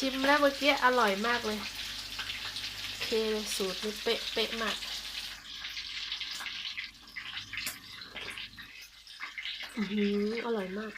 ชิมแล้วเมื่อกี้อร่อยมากเลย โอเคเลยสูตรนี้เป๊ะเป๊ะมากอือหืออร่อยมาก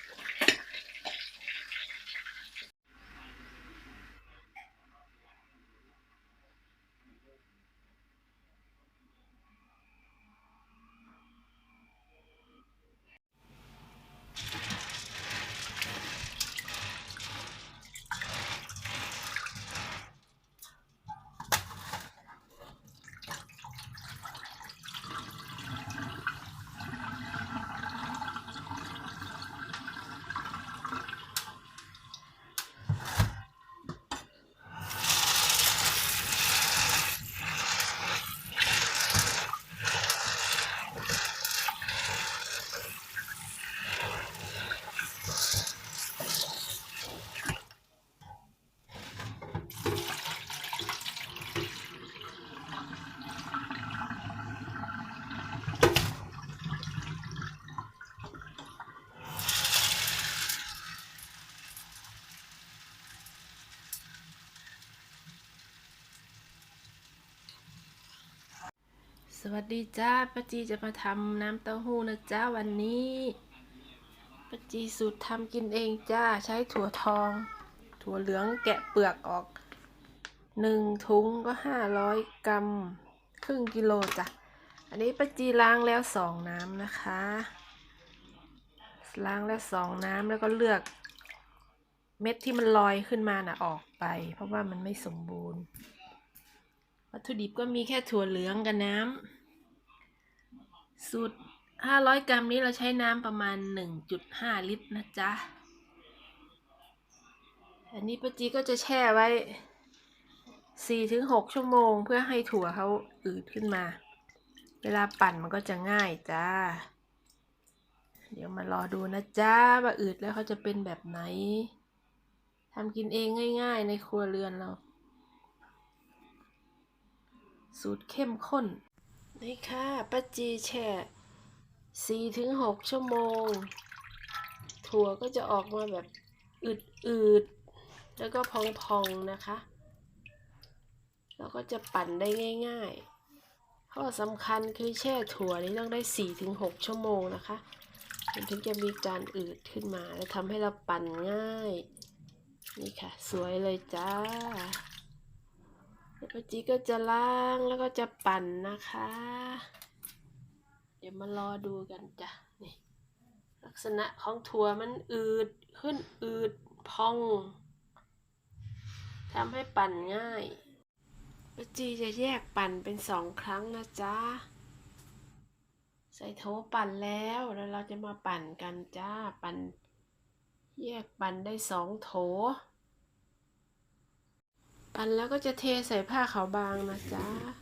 สวัสดีจ้าป้าจีจะมาทำน้ำเต้าหู้นะจ้าวันนี้ป้าจีสูตรทำกินเองจ้าใช้ถั่วทอง ถั่วเหลืองแกะเปลือกออกหนึ่งถุงก็ห้าร้อยกรัมครึ่งกิโลจ้ะอันนี้ป้าจีล้างแล้วสองน้ำนะคะ ล้างแล้วสองน้ำแล้วก็เลือก เม็ดที่มันลอยขึ้นมาน่ะออกไป เพราะว่ามันไม่สมบูรณ์ วัตถุดิบก็มีแค่ถั่วเหลืองกับน้ำสูตร 500 กรัมนี้เราใช้น้ำประมาณ 1.5 ลิตรนะจ๊ะ อันนี้ป้าจีก็จะแช่ไว้ 4-6 ชั่วโมงเพื่อให้ถั่วเขาอืดขึ้นมา เวลาปั่นมันก็จะง่ายจ้า เดี๋ยวมารอดูนะจ๊ะ ว่าอืดแล้วเขาจะเป็นแบบไหนทำกินเองง่าย ๆ ในครัวเรือนเรา สูตรเข้มข้น นี่ค่ะป้าจีแช่สี่ถึงหกชั่วโมง ถั่วก็จะออกมาแบบอืดๆ แล้วก็พองๆนะคะ แล้วก็จะปั่นได้ง่าย ๆ ข้อสำคัญคือแช่ถั่วนี้ต้องได้สี่ถึงหกชั่วโมงนะคะมันถึงจะมีการอืดขึ้นมา แล้วทำให้เราปั่นง่าย นี่ค่ะ สวยเลยจ้า แล้วป้าจีก็จะล้างแล้วก็จะปั่นนะคะ เดี๋ยวมารอดูกันจ้ะนี่ลักษณะของถั่วมันอืดขึ้นอืดพองทำให้ปั่นง่ายปจีจะแยกปั่นเป็นสองครั้งนะจ๊ะ ใส่โถปั่นแล้วแล้วเราจะมาปั่นกันจ้า ปั่น แยกปั่นได้สองโถ ปั่นแล้วก็จะเทใส่ผ้าขาวบางนะจ๊ะ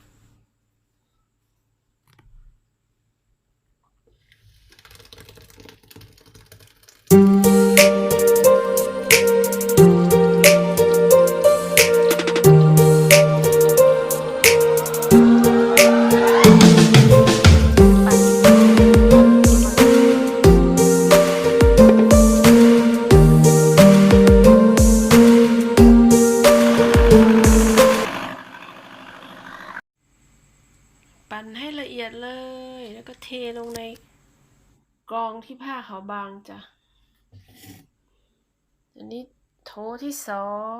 ยดเลย แล้วก็เทลงในกรองที่ผ้าขาวบางจ้ะ อันนี้โถที่สอง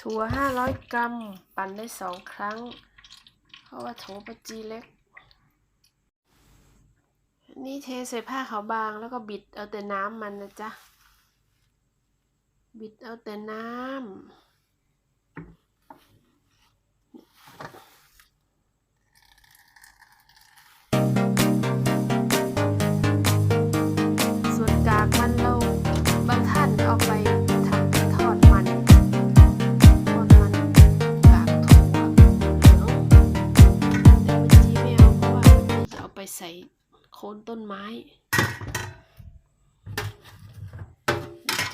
ถั่วห้าร้อยกรัม ปั่นได้สองครั้ง เพราะว่าโถปะจีเล็กอันนี้เทใส่ผ้าขาวบางแล้วก็บิดเอาแต่น้ำมันนะจ๊ะ บิดเอาแต่น้ำ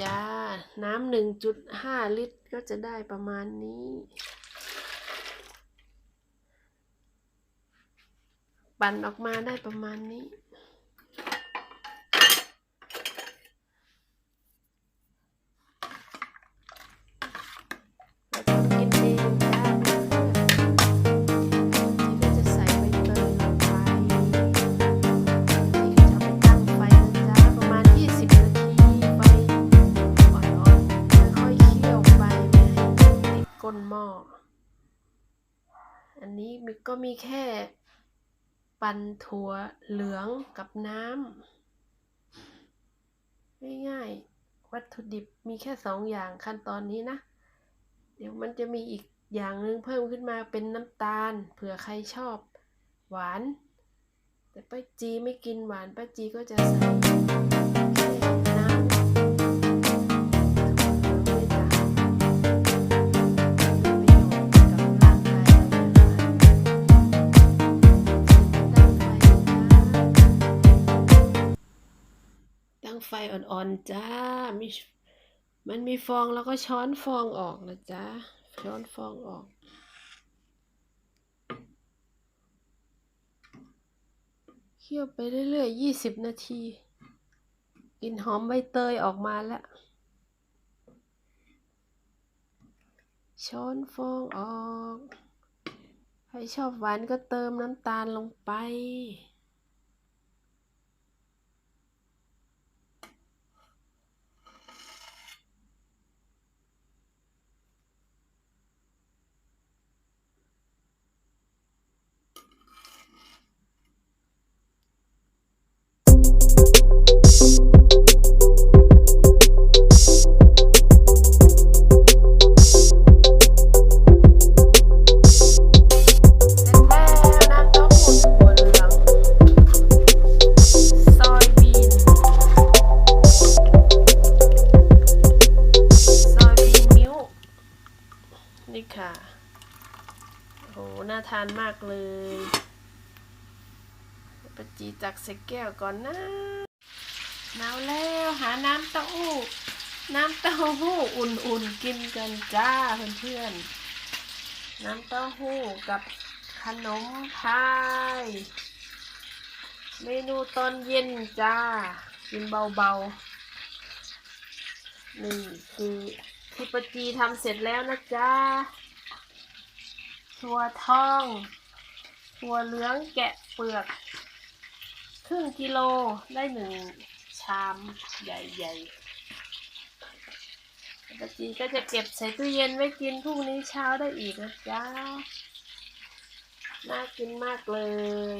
จ้า น้ำหนึ่งจุดห้าลิตรก็จะได้ประมาณนี้ ปั่นออกมาได้ประมาณนี้ อันนี้ก็มีแค่ ปั่นถั่วเหลืองกับน้ำง่ายๆวัตถุดิบมีแค่สองอย่างขั้นตอนนี้นะ เดี๋ยวมันจะมีอีกอย่างหนึ่งเพิ่มขึ้นมาเป็นน้ำตาลเผื่อใครชอบ หวาน แต่ป้าจีไม่กินหวานป้าจีก็จะใส่ อ่อนๆจ้ามีมันมีฟองแล้วก็ช้อนฟองออกนะจ๊ะช้อนฟองออก เคี่ยวไปเรื่อยๆยี่สิบนาทีกลิ่นหอมใบเตยออกมาแล้ว ช้อนฟองออก ใครชอบหวานก็เติมน้ำตาลลงไป ทานมากเลยปะจีตักใส่แก้วก่อนนะหนาวแล้วหาน้ำเต้าหู้น้ำเต้าหู้อุ่นๆกินกันจ้าเพื่อนๆน้ำเต้าหู้กับขนมพาย เมนูตอนเย็นจ้า กินเบาๆ นี่คือที่ปาจีทำเสร็จแล้วนะจ้า ถั่วทองถั่วเหลืองแกะเปลือก ครึ่งกิโลได้หนึ่งชามใหญ่ๆปาจีก็จะเก็บใส่ตู้เย็นไว้กินพรุ่งนี้เช้าได้อีกนะจ๊ะ น่ากินมากเลย